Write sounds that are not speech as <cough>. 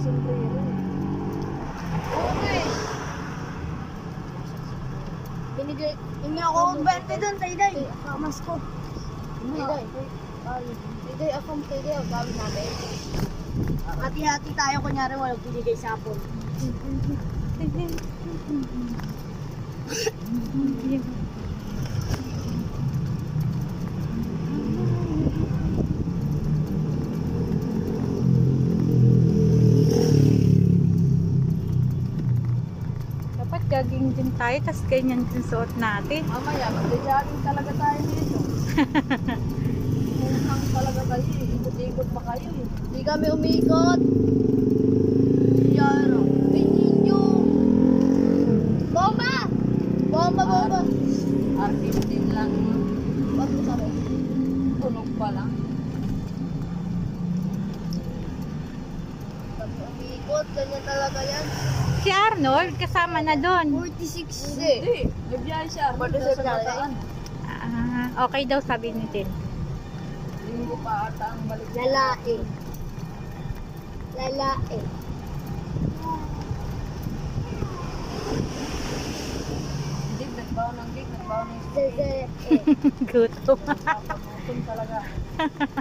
sombrero. Okay. Binigay, hindi ako 20 doon, Tayday. Kamas ko. Tayday. Ako ang Tayday, ang gamit natin. Hati-hati tayo, kunyari walang binigay sa apon. Gaging din tayo, tas ganyan din suot natin. Mamaya, magja-jogging talaga tayo dito. Kung talaga kayo eh. Ikot-ikot pa kayo eh. Hindi kami umikot. Yaro. Pininyo. Bomba! Bomba, bomba. R15 lang. Mo sabi. Tunog pa lang. Umikot, ganyan talaga yan. Si Arnold, kasama na doon. 46. Hindi. Nagbiyahe siya. Pag-deserve na saan. Ah, okay daw sabi ni Tin. Linggo pa ata ang balik. Lalaki. Lalaki. Hindi, nagbawa ng gig. Nagbawa ng <laughs> Lalaki. Gutom. Napapagutong talaga. <laughs>